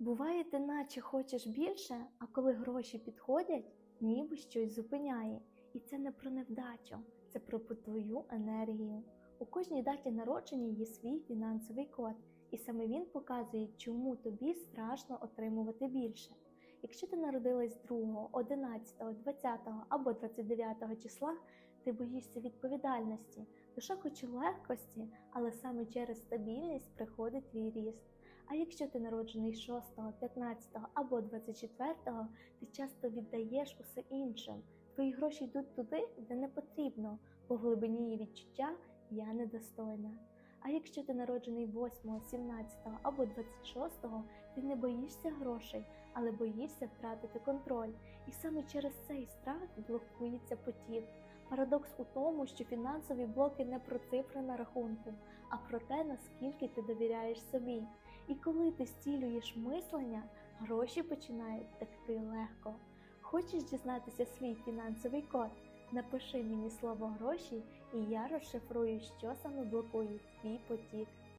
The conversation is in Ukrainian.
Буває, ти наче хочеш більше, а коли гроші підходять, ніби щось зупиняє. І це не про невдачу, це про твою енергію. У кожній даті народження є свій фінансовий код, і саме він показує, чому тобі страшно отримувати більше. Якщо ти народилась 2, 11, 20 або 29 числа, ти боїшся відповідальності. Душа хоче легкості, але саме через стабільність приходить твій ріст. А якщо ти народжений 6, 15 або 24, ти часто віддаєш усе іншим. Твої гроші йдуть туди, де не потрібно, бо в глибині є відчуття я недостойна. А якщо ти народжений 8, 17 або 26, ти не боїшся грошей, але боїшся втратити контроль. І саме через цей страх блокується потік. Парадокс у тому, що фінансові блоки не про цифри на рахунку, а про те, наскільки ти довіряєш собі. І коли ти стілюєш мислення, гроші починають текти легко. Хочеш дізнатися свій фінансовий код? Напиши мені слово гроші, і я розшифрую, що саме блокує твій потік.